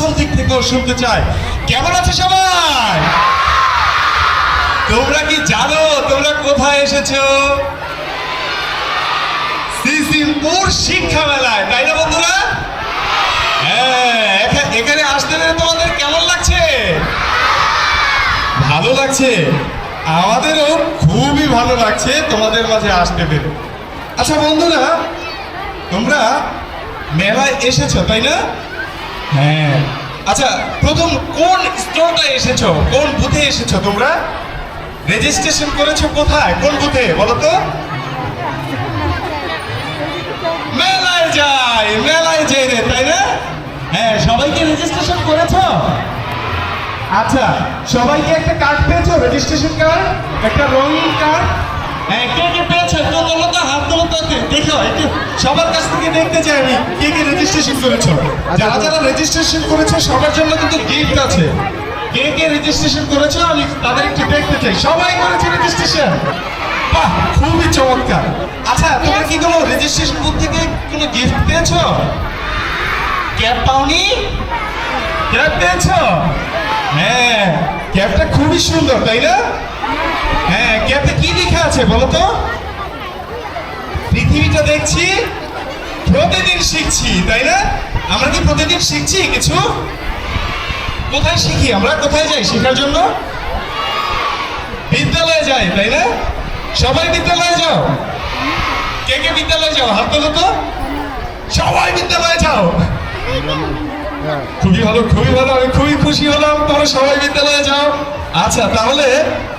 পিছন দিক থেকেও শুনতে চাই কেমন আছে সবাই? তোমরা কি জানো তোমরা কোথায় এসেছ? সিসিমপুর শিক্ষা মেলায় তাই না বন্ধুরা? হ্যাঁ এখানে আসতে পেরে তোমাদের কেমন লাগছে? ভালো লাগছে? আমাদেরও খুবই ভালো লাগছে তোমাদের মাঝে আসতে পেরে। আচ্ছা বন্ধুরা, তোমরা মেলায় এসেছ, তাই না? হ্যাঁ। আচ্ছা প্রথম কোন স্টোরটা এসেছ? কোন বুথে এসেছ তোমরা? রেজিস্ট্রেশন করেছ কোথায়? কোন বুথে বলো তো মেলায় যাই মেলায় যাই রে তাই না? হ্যাঁ সবাইকে রেজিস্ট্রেশন করেছ? আচ্ছা সবাইকে একটা কার্ড পেয়েছ? রেজিস্ট্রেশন কার্ড একটা রঙিন কার্ড হ্যাঁ কে কে দেখো সবার কাছ থেকে দেখতে চাই আমি কে কে রেজিস্ট্রেশন করেছ। যারা যারা রেজিস্ট্রেশন করেছ সবার জন্য কিন্তু গিফট আছে। কে কে রেজিস্ট্রেশন করেছ আমি তাদের একটু দেখতে চাই। সবাই করেছে রেজিস্ট্রেশন বাহ খুবই চমৎকার। আচ্ছা তোমরা কি কোনো রেজিস্ট্রেশন বুথ থেকে কোনো গিফট পেয়েছ? ক্যাব পাওনি? ক্যাব পেয়েছ? হ্যাঁ ক্যাবটা খুবই সুন্দর তাই না? হ্যাঁ ক্যাবে কি লেখা আছে বলো তো? পৃথিবীটা দেখছি, প্রতিদিন শিখছি, তাই না? আমরা কি প্রতিদিন শিখছি কিছু? কোথায় শিখি? আমরা কোথায় যাই শেখার জন্য? বিদ্যালয়ে যাই, তাই না? সবাই বিদ্যালয়ে যাও। কে কে বিদ্যালয়ে যাও? হাত তোলো তো। সবাই বিদ্যালয়ে যাও। খুবই ভালো খুবই ভালো, আমি খুবই খুশি হলাম। তোমরা সবাই বিদ্যালয়ে যাও। আচ্ছা তাহলে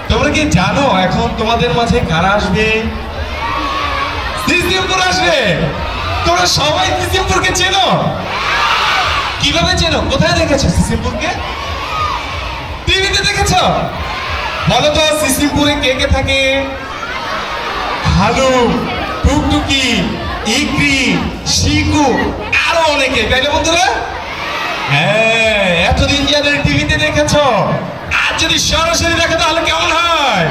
তোমরা কি জানো এখন তোমাদের মাঝে কারা আসবে? সিসিমপুর আসবে। তোমরা সবাই সিসিমপুরকে চেনো। কীভাবে চেনো? কোথায় দেখেছ সিসিমপুরকে টিভিতে দেখেছ? বলো তো সিসিমপুরে কে কে থাকে? হালু টুকটুকি, ইকরি, শিকু, আরও অনেকে। তাই না বন্ধুরা? হ্যাঁ এতদিন যাদের টিভিতে দেখেছ। আর যদি সরাসরি দেখো, তাহলে কেমন হয়?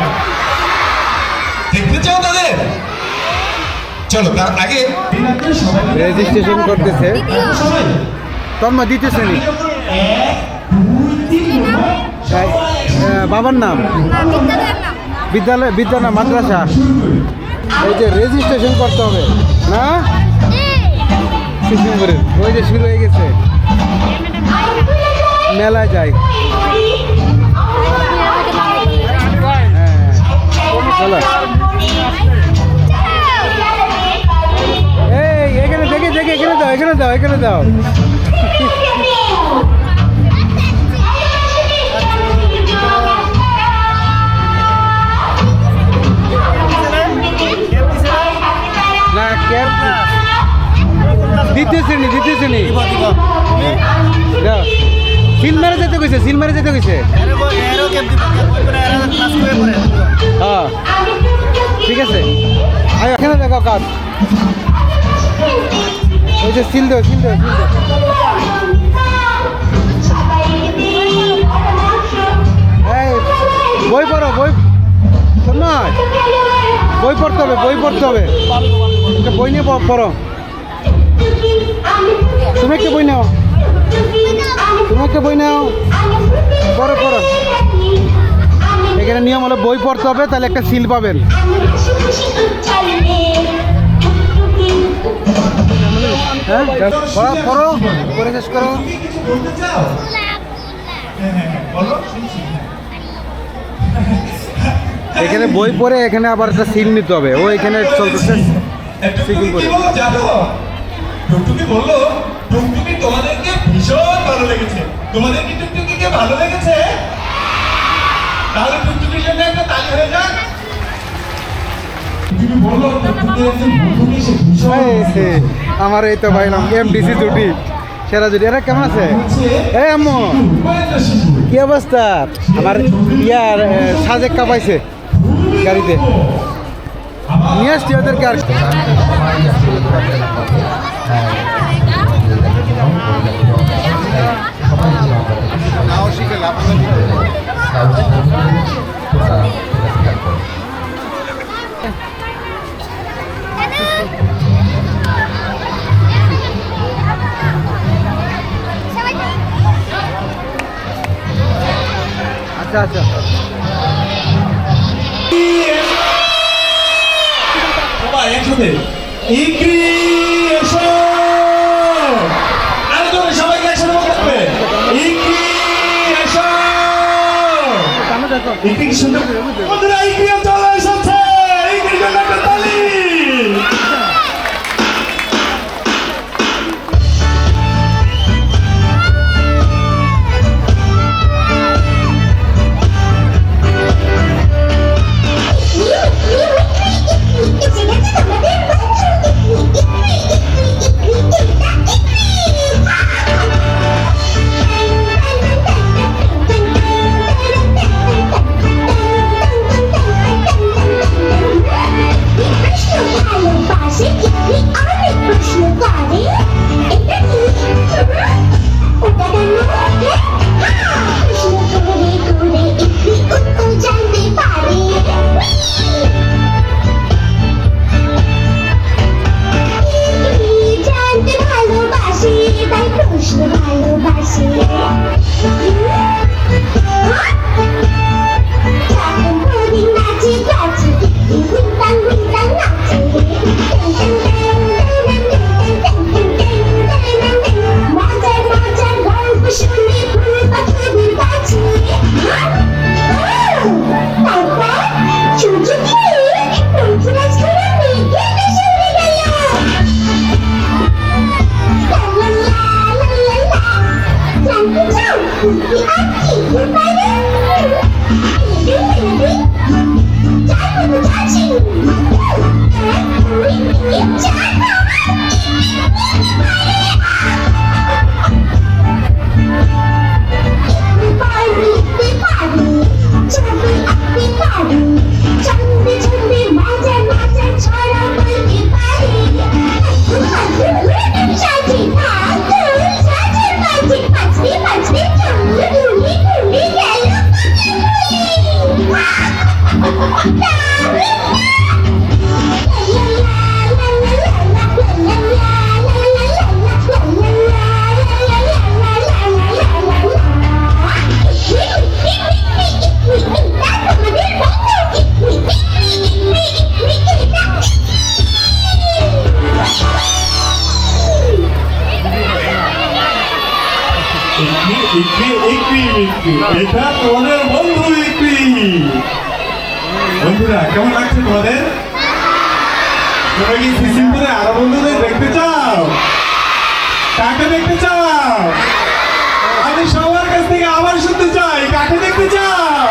চলো তার আগে রেজিস্ট্রেশন করতেছে। তন্ময়, দ্বিতীয় শ্রেণি। বাবার নাম? বিদ্যালয় বিদ্যা বিদ্যালয়, মাদ্রাসা। ওই যে রেজিস্ট্রেশন করতে হবে, না? ওই যে শুরু হয়ে গেছে। মেলায় যাই। হ্যাঁ। চলো। এখানে দাও এখানে দাও। না দ্বিতীয় শ্রেণি দ্বিতীয় শ্রেণি সিল মারে যেতে কইছে, সিল মারে যেতে কইছে। হ্যাঁ। ঠিক আছে। এখানে দেখো কাজ। ওই যে সিল দেও সিল দেও, সিল বই পড়ো, বই নয় বই পড়তে হবে, বই পড়তে হবে। একটা বই নিয়ে পড়ো। তুমি একটা বই নাও। তুমি একটা বই নাও। পড়ো পড়ো। এখানে নিয়ম হলো বই পড়তে হবে, তাহলে একটা সিল পাবেন। হ্যাঁ পড়ো পড়ো পড়ে শেষ করো। তুমি কিছু বলতে চাও? হ্যাঁ হ্যাঁ হ্যাঁ। এখানে বই পড়ে এখানে আবার একটা সিল নিতে হবে। ও এখানে চলতেছে সিকিম টুকটুকি বলল টুকটুকি তোমাদেরকে ভীষণ ভালো লেগেছে। তোমাদের কি টুকটুকিকে ভালো লেগেছে? তাহলে টুকটুকির জন্য একটা তালি হয়ে যাক। টুকটুকি বলল টুকটুকি একজন বন্ধুকে সে ভীষণ আমার এই তো ভাইলাম এমডিসি জুটি। সেরা জুটি। এরা কেমন আছে? এ আম্মু, কি অবস্থা? আমার ইয়ার সাজেক কাপাইছে গাড়িতে। নিয়ে আসছি ওদেরকে আর আচ্ছা আচ্ছা। সবাই একসাথে। আরে সবাইকে একসাথে বলতে হবে। বন্ধুরা বন্ধুরা কেমন লাগছে তোমাদের? তোমরা কি সিসিমপুরে আরও বন্ধুদের দেখতে চাও? কাকে দেখতে চাও? আমি সবার কাছ থেকে আবার শুনতে চাই কাকে দেখতে চাও?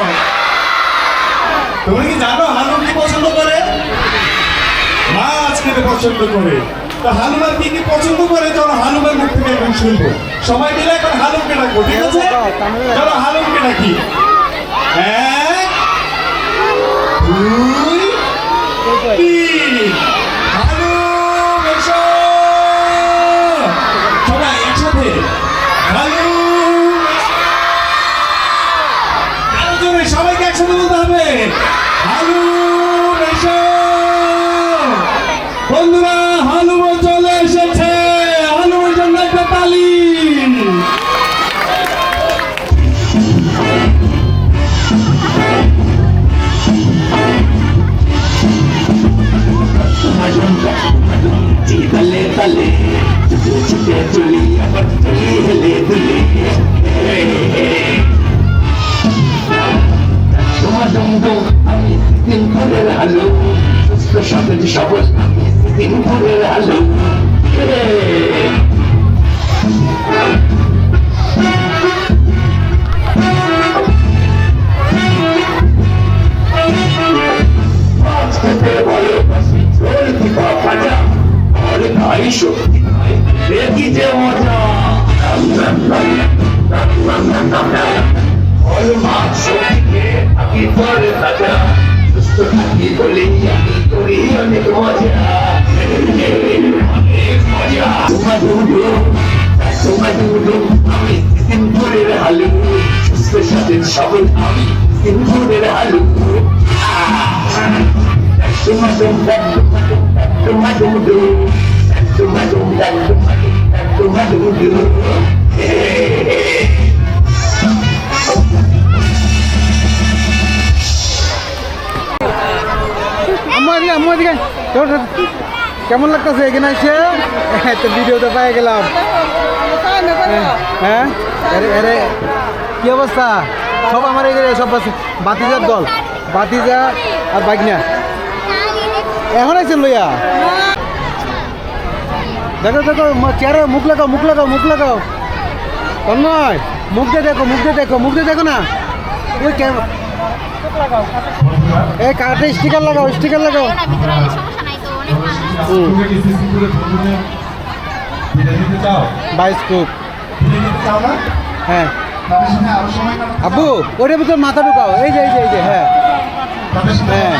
তোমরা কি জানো হালুম কি পছন্দ করে? মাছ খেতে পছন্দ করে। তো হালুমার কি কি পছন্দ করে? চলো হালুমার মুখ থেকে এখন শুনব। সবাই মিলে এখন হালুমকে ডাকবো ঠিক আছে? চলো হালুমকে ডাকি। এক อุ้ย কেমন লাগতেছে এখানে এসে তো ভিডিওতে পাই গেলাম হ্যাঁ আরে কি অবস্থা সব আমার এখানে সব আছে। বাতিজার দল, বাতিজা আর বাগনা। এখন আইছেন লইয়া? দেখো দেখো চেয়ারে মুখ লাগাও মুখ লাগাও মুখ লাগাও। তন্ময় মুখ দিয়ে দেখো, মুখ দিয়ে দেখো, মুখ দিয়ে দেখো না। ওই এই কার্ডে স্টিকার লাগাও স্টিকার লাগাও। বাইশ হ্যাঁ। আব্বু ওইটার ভিতরে মাথা ঢুকাও। এই যে এই যে এই যে হ্যাঁ। হ্যাঁ।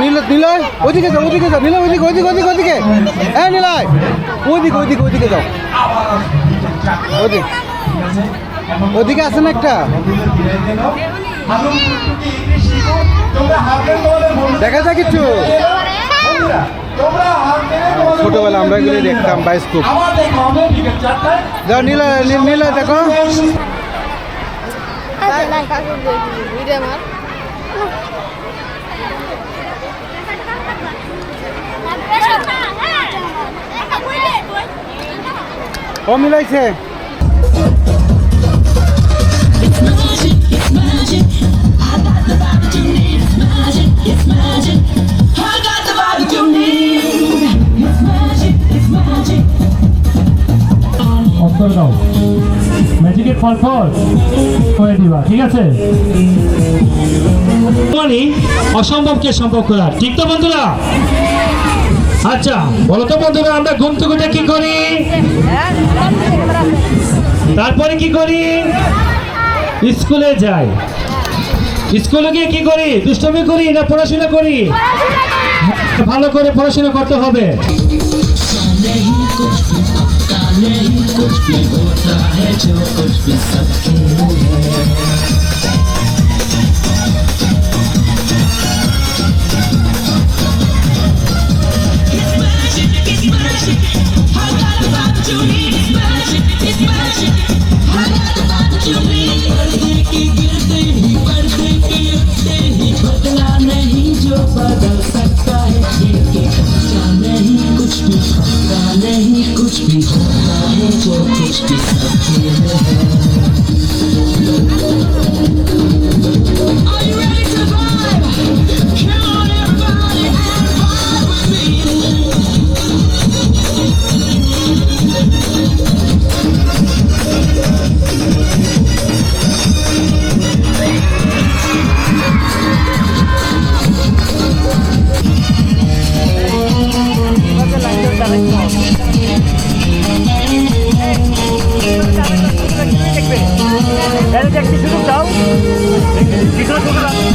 নীল নিলয় ওদিকে যাও ওদিকে যাও। নিলয় ওদিকে ওদিকে ওদিকে ওদিকে। হ্যাঁ নিলয় ওদিকে ওদিকে ওদিকে যাও। ওদিকে। ওদিকে আছে না একটা। বন্ধুদের বিদায় দিয়ে দাও হাসুন টুকটুকি ইংলিশ শিখো তোমরা হাত দেন তোমাদের বিদায় দেখতাম দাও। বাইস্কোপ আবার দেখা হবে বিকেল চারটায় যাও নিলয় নী- নিলয় দেখো ভিডিও আমার ও ফল করে দিবা ঠিক আছে? মানে অসম্ভবকে সম্ভব করা। ঠিক তো বন্ধুরা? আচ্ছা বলো তো বন্ধুরা, আমরা ঘুম থেকে উঠে কি করি? তারপরে কি করি? স্কুলে যাই। স্কুলে গিয়ে কি করি? দুষ্টমি করি না পড়াশোনা করি? ভালো করে পড়াশোনা করতে হবে। कुछ भी होता है जो कुछ भी सबके लिए। Eldeki şunu çal. Güzel olur.